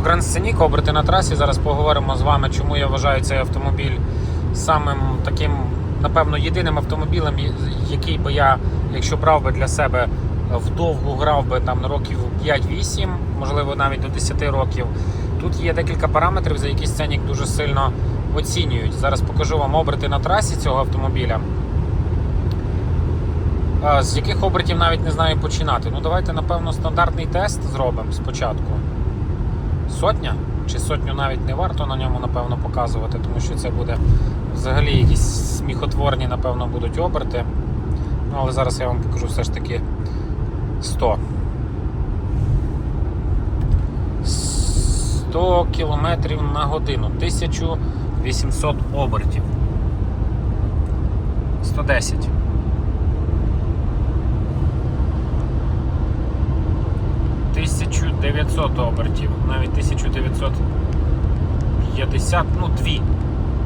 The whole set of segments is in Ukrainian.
Гранд Scenic, оберти на трасі. Зараз поговоримо з вами, чому я вважаю цей автомобіль самим таким, напевно, єдиним автомобілем, який би я, якщо брав би для себе вдовгу грав би там років 5-8, можливо навіть до 10 років. Тут є декілька параметрів, за які Scenic дуже сильно оцінюють. Зараз покажу вам оберти на трасі цього автомобіля. З яких обертів навіть не знаю починати. Ну давайте, напевно, стандартний тест зробимо спочатку. Сотня? Чи сотню навіть не варто на ньому, напевно, показувати, тому що це буде взагалі якісь сміхотворні, напевно, будуть оберти. Ну, але зараз я вам покажу все ж таки 100. 100 км на годину. 1800 обертів. 110. 900 обертів, навіть 1950, ну дві.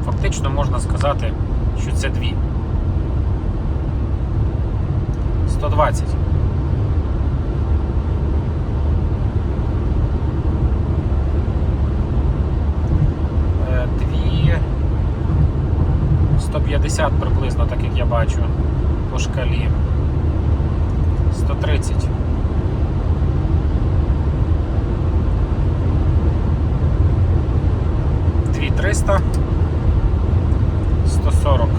Фактично можна сказати, що це дві. 120. Е, Дві 150 приблизно, так як я бачу по шкалі. 130. Дві 300. 140.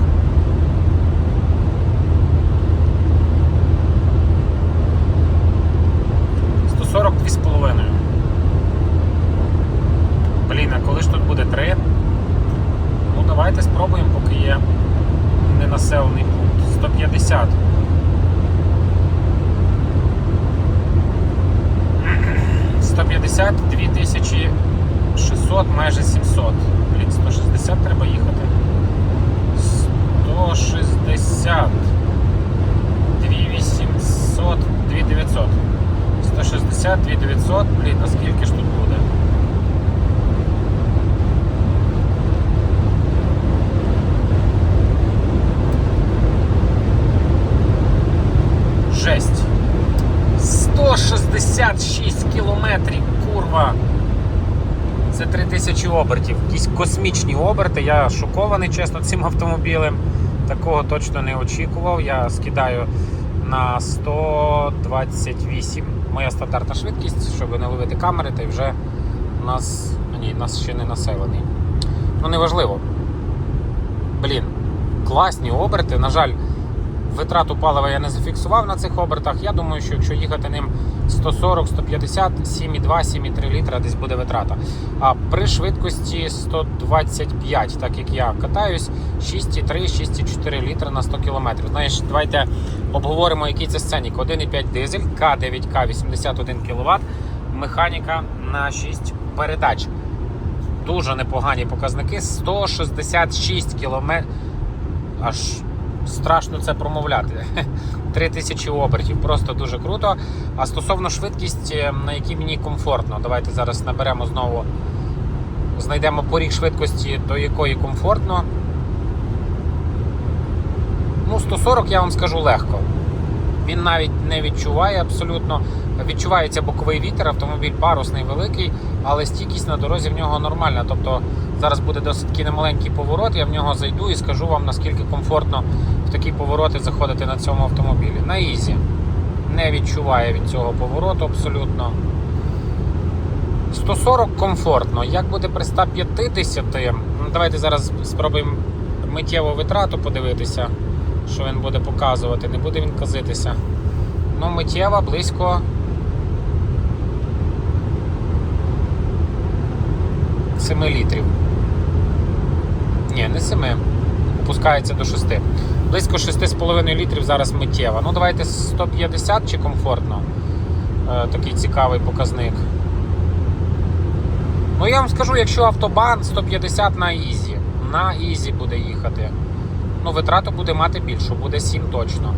Сто сорок дві з половиною. Блін, а коли ж тут буде три? Ну давайте спробуємо, поки є ненаселений пункт. 150. Сто п'ятдесят, дві тисячі 600, майже 700. Блін, 160 треба їхати. 160. 2800, 2900. 160, 2900. Блін, а скільки ж тут буде? Жесть. 166 кілометрів, курва. 3000 обертів. Якісь космічні оберти. Я шокований, чесно, цим автомобілем. Такого точно не очікував. Я скидаю на 128. Моя стандартна швидкість, щоб не ловити камери, та й вже нас. Ні, нас ще не населений. Ну, неважливо. Блін, класні оберти. На жаль, витрату палива я не зафіксував на цих обертах. Я думаю, що якщо їхати ним 140, 150, 7,2, 7,3 літра десь буде витрата. А при швидкості 125, так як я катаюсь, 6,3, 6,4 літра на 100 км. Знаєш, давайте обговоримо, який це сценік. 1,5 дизель, К9К 81 кВт, механіка на 6 передач. Дуже непогані показники. 166 км. Аж страшно це промовляти. 3000 обертів, просто дуже круто. А стосовно швидкості, на якій мені комфортно, давайте зараз наберемо знову, знайдемо поріг швидкості, до якої комфортно. Ну, 140 я вам скажу легко. Він навіть не відчуває абсолютно. Відчувається боковий вітер, автомобіль парусний великий, але стійкість на дорозі в нього нормальна. Тобто зараз буде досить немаленький поворот, я в нього зайду і скажу вам, наскільки комфортно в такі повороти заходити на цьому автомобілі. На ізі. Не відчуває від цього повороту абсолютно. 140 комфортно. Як буде при 150? Ну, Давайте зараз спробуємо миттєву витрату подивитися, що він буде показувати. Не буде він казитися. Ну, миттєва близько. 7 літрів. Ні, не 7. Опускається до 6. Близько 6,5 літрів зараз миттєва. Ну, давайте 150 чи комфортно. Е, такий цікавий показник. Ну, я вам скажу, якщо автобан 150 на Ізі. На Ізі буде їхати. Ну, витрату буде мати більшу, буде 7 точно.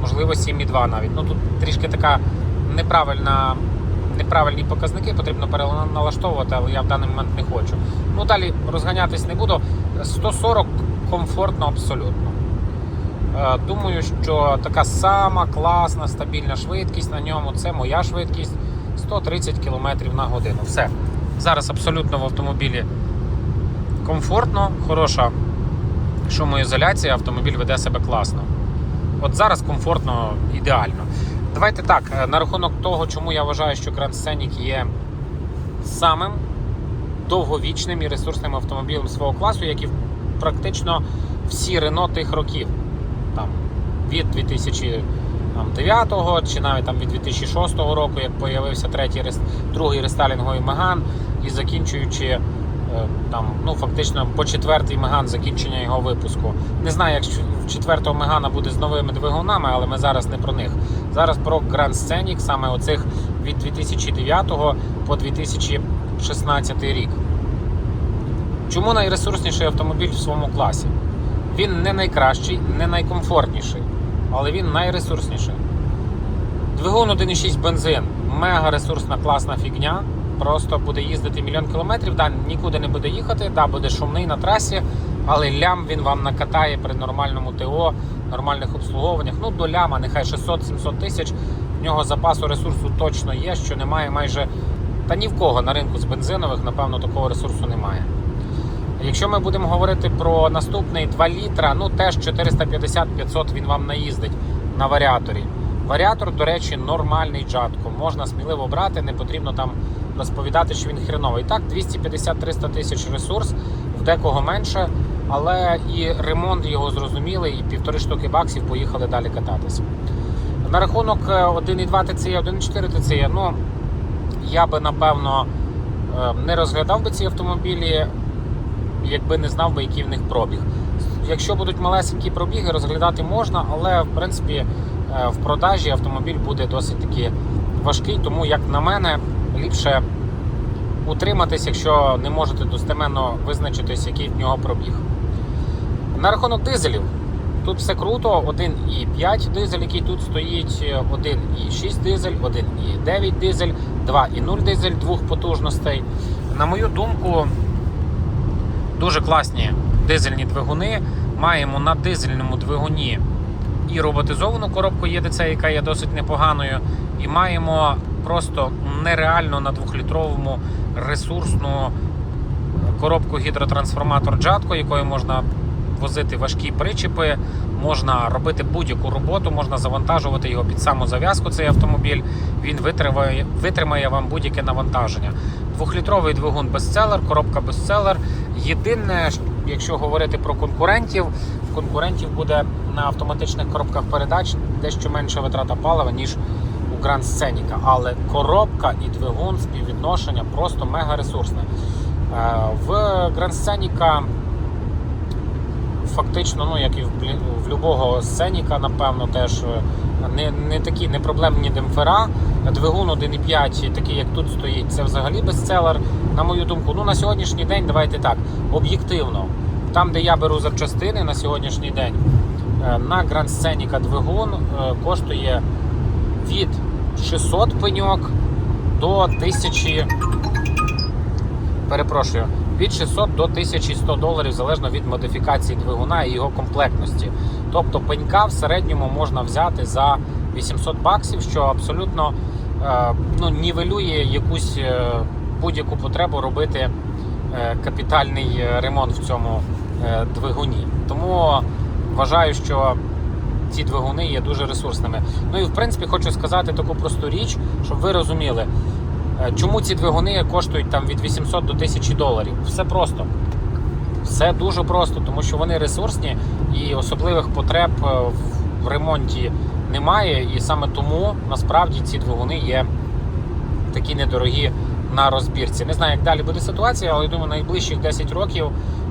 Можливо, 7,2 навіть. Ну тут трішки така неправильна, неправильні показники, потрібно переналаштовувати, але я в даний момент не хочу. Ну далі розганятись не буду. 140 комфортно абсолютно. Е, Думаю, що така сама класна, стабільна швидкість на ньому. Це моя швидкість. 130 км на годину. Все. Зараз абсолютно в автомобілі комфортно, хороша шумоізоляція, автомобіль веде себе класно. От зараз комфортно, ідеально. Давайте так, е, на рахунок того, чому я вважаю, що Grand Scenic є самим довговічним і ресурсним автомобілем свого класу, як і практично всі Рено тих років. Там, від 2009 чи навіть там від 2006 року, як появився третій другий рестайлінговий Меган, і закінчуючи е, там, ну, фактично по четвертий Меган закінчення його випуску. Не знаю, як четвертого Мегана буде з новими двигунами, але ми зараз не про них. Зараз про Grand Scenic, саме оцих від 2009 по 2016 рік. Чому найресурсніший автомобіль в своєму класі? Він не найкращий, не найкомфортніший, але він найресурсніший. Двигун 1,6 бензин, мега ресурсна класна фігня. Просто буде їздити мільйон кілометрів, да, нікуди не буде їхати, да, буде шумний на трасі, але лям він вам накатає при нормальному ТО, нормальних обслуговуваннях. Ну, до ляма, нехай 600-700 тисяч. В нього запасу ресурсу точно є, що немає майже та ні в кого на ринку з бензинових, напевно, такого ресурсу немає. Якщо ми будемо говорити про наступний 2 літра, ну теж 450-500 він вам наїздить на варіаторі. Варіатор, до речі, нормальний джатко. Можна сміливо брати, не потрібно там розповідати, що він хреновий. Так, 250-300 тисяч ресурс, в декого менше, але і ремонт його зрозумілий, і півтори штуки баксів поїхали далі кататися. На рахунок е, 1,2 TCE, 1,4 TCE, ну я би напевно е, не розглядав би ці автомобілі, якби не знав би, який в них пробіг. Якщо будуть малесенькі пробіги, розглядати можна, але в принципі е, в продажі автомобіль буде досить таки важкий, тому, як на мене, ліпше утриматись, якщо не можете достеменно визначитись, який в нього пробіг. На рахунок дизелів. Тут все круто, 1,5 дизель, який тут стоїть, 1,6 дизель, 1,9 дизель, 2,0 дизель двох потужностей. На мою думку, дуже класні дизельні двигуни. Маємо на дизельному двигуні і роботизовану коробку ЄДЦ, яка є досить непоганою, і маємо просто нереально на двохлітровому ресурсну коробку гідротрансформатор Джатко, якою можна возити важкі причіпи, можна робити будь-яку роботу, можна завантажувати його під саму зав'язку. Цей автомобіль він витримає, витримає вам будь-яке навантаження. Двохлітровий двигун бестселер, коробка бестселер. Єдине, якщо говорити про конкурентів, в конкурентів буде на автоматичних коробках передач дещо менша витрата палива, ніж у Grand Scenic. Але коробка і двигун співвідношення просто мега ресурсне. Е, В Grand Scenic фактично, ну як і в, в любого сценіка, напевно, теж е, не, не такі не проблемні демпфера. Двигун 1,5, такий як тут стоїть, це взагалі бестселер. На мою думку, ну на сьогоднішній день, давайте так, об'єктивно. Там, де я беру запчастини на сьогоднішній день, е, на Grand Scenic двигун е, коштує від 600 пеньок до 1000 перепрошую, від 600 до 1100 доларів залежно від модифікації двигуна і його комплектності. Тобто пенька в середньому можна взяти за 800 баксів, що абсолютно е, ну, нівелює якусь е, будь-яку потребу робити е, капітальний ремонт в цьому двигуні. Тому вважаю, що ці двигуни є дуже ресурсними. Ну і в принципі хочу сказати таку просту річ, щоб ви розуміли. Е, Чому ці двигуни коштують там від 800 до 1000 доларів? Все просто. Все дуже просто, тому що вони ресурсні і особливих потреб е, в ремонті немає. І саме тому насправді ці двигуни є такі недорогі на розбірці. Не знаю, як далі буде ситуація, але я думаю, найближчих 10 років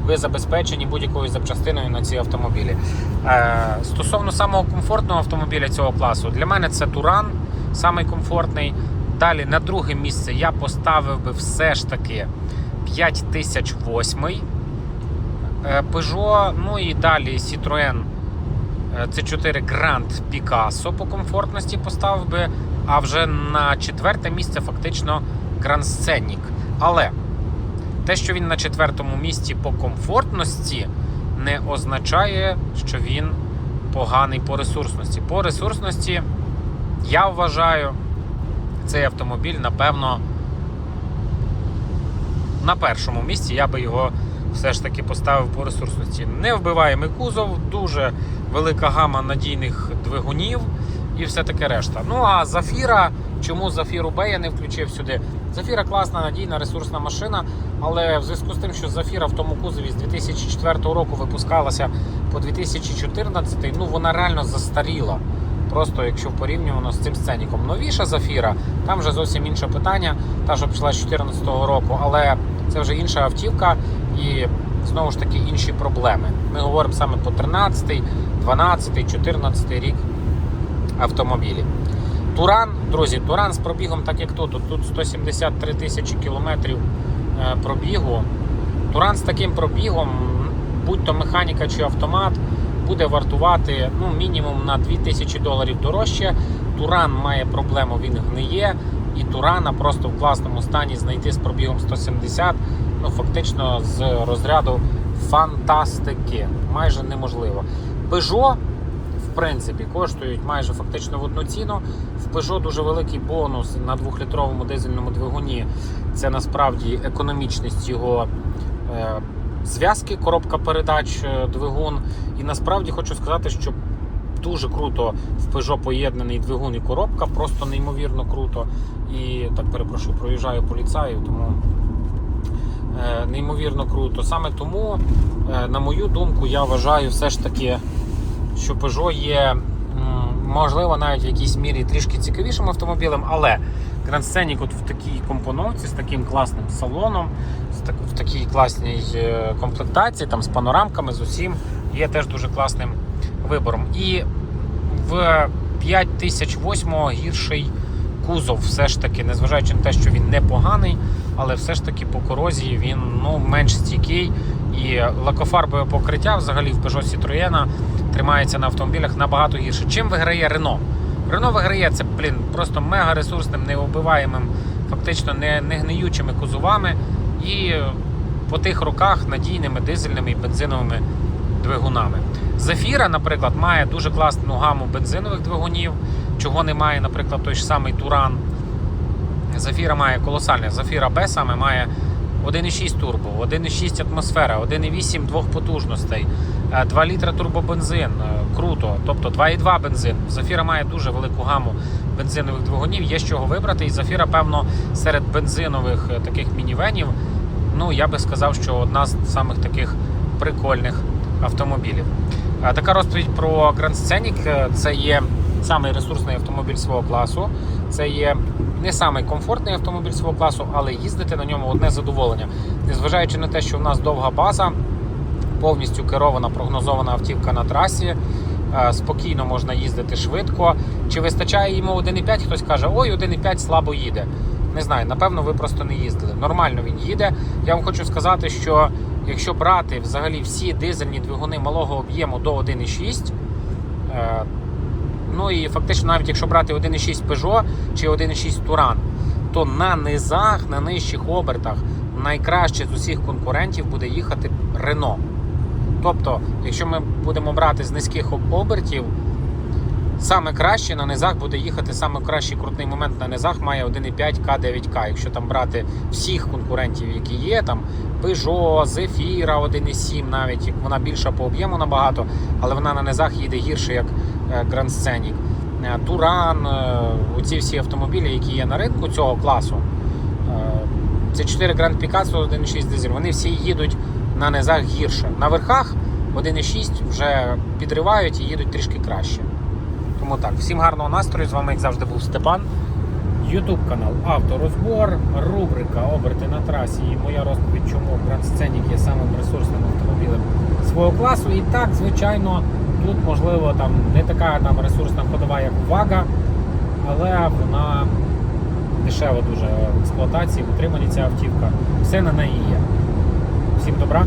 ви забезпечені будь-якою запчастиною на ці автомобілі. Е, Стосовно самого комфортного автомобіля цього класу, для мене це Туран, самий. Далі на друге місце я поставив би все ж таки 5008 е, Peugeot, ну і далі Citroën е, C4 Grand Picasso по комфортності поставив би, а вже на четверте місце фактично Grand Scenic. Але те, що він на четвертому місці по комфортності, не означає, що він поганий по ресурсності. По ресурсності я вважаю, цей автомобіль, напевно, на першому місці я би його все ж таки поставив по ресурсності. Не вбиваємий кузов, дуже велика гама надійних двигунів і все таке решта. Ну а Зафіра, чому Зафіру Б я не включив сюди? Зафіра класна, надійна, ресурсна машина, але в зв'язку з тим, що Зафіра в тому кузові з 2004 року випускалася по 2014, ну вона реально застаріла. Просто якщо порівнювано з цим сценіком. Новіша Зафіра, там вже зовсім інше питання, та що пішла з 2014 року, але це вже інша автівка і знову ж таки інші проблеми. Ми говоримо саме по 13, 12, 14 рік автомобілі. Туран, друзі, Туран з пробігом, так як тут, тут, тут 173 тисячі кілометрів е, пробігу. Туран з таким пробігом, будь-то механіка чи автомат, буде вартувати ну, мінімум на 2000 доларів дорожче. Туран має проблему, він гниє, і Турана просто в класному стані знайти з пробігом 170, ну фактично з розряду фантастики. Майже неможливо. Peugeot, в принципі, коштують майже фактично в одну ціну. В Peugeot дуже великий бонус на 2-літровому дизельному двигуні. Це насправді економічність його. Зв'язки, коробка передач, е, двигун. І насправді хочу сказати, що дуже круто в Peugeot поєднаний двигун і коробка, просто неймовірно круто. І так перепрошую, проїжджаю поліцаю, тому е, неймовірно круто. Саме тому, е, на мою думку, я вважаю все ж таки, що Peugeot є. Можливо, навіть в якійсь мірі трішки цікавішим автомобілем, але Grand Scenic от в такій компоновці з таким класним салоном, так, в такій класній е, комплектації, там з панорамками, з усім, є теж дуже класним вибором. І в 5008 гірший кузов, все ж таки, незважаючи на те, що він непоганий, але все ж таки по корозії він ну, менш стійкий. І лакофарбове покриття взагалі в Peugeot Citroën тримається на автомобілях набагато гірше. Чим виграє Renault? Renault виграє це, блін, просто мега ресурсним, неубиваємим, фактично не, не гниючими кузовами і по тих роках надійними дизельними і бензиновими двигунами. Зефіра, наприклад, має дуже класну гаму бензинових двигунів, чого немає, наприклад, той ж самий Туран. Зафіра має колосальне. Зафіра Б саме має 1,6 турбо, 1,6 атмосфера, 1,8 двох потужностей, е, 2 літра турбобензин. е, Круто. Тобто 2,2 бензин. Зафіра має дуже велику гаму бензинових двигунів, є з чого вибрати. І Зафіра, певно, серед бензинових е, таких мінівенів, ну я би сказав, що одна з самих таких прикольних автомобілів. Е, Така розповідь про Grand Scenic. Е, Це є самий ресурсний автомобіль свого класу. Це є не самий комфортний автомобіль свого класу, але їздити на ньому одне задоволення. Незважаючи на те, що в нас довга база, повністю керована, прогнозована автівка на трасі. е, Спокійно можна їздити швидко. Чи вистачає йому 1,5? Хтось каже, ой, 1,5 слабо їде. Не знаю, напевно, ви просто не їздили. Нормально він їде. Я вам хочу сказати, що якщо брати взагалі всі дизельні двигуни малого об'єму до 1,6, е, ну і фактично, навіть якщо брати 1,6 Peugeot чи 1,6 Туран, то на низах, на нижчих обертах найкраще з усіх конкурентів буде їхати Renault. Тобто, якщо ми будемо брати з низьких обертів, саме краще на низах буде їхати саме кращий крутний момент на низах має 1,5 К9К. Якщо там брати всіх конкурентів, які є, там Peugeot, Zephyra 1,7 навіть вона більша по об'єму набагато, але вона на низах їде гірше, як е, Grand Scenic. Е, Туран, е, оці всі автомобілі, які є на ринку цього класу. Це 4 Grand Picasso 1,6 дизель. Вони всі їдуть на низах гірше. На верхах 1,6 вже підривають і їдуть трішки краще. Тому так, всім гарного настрою. З вами, як завжди, був Степан. Ютуб канал Авторозбор, рубрика Оберти на трасі і моя розповідь, чому Scenic є самим ресурсним автомобілем свого класу. І так, звичайно, тут можливо там не така там ресурсна ходова, як Вага, але вона дешева дуже в експлуатації, в утриманні ця автівка. Все на неї є. Всім добра.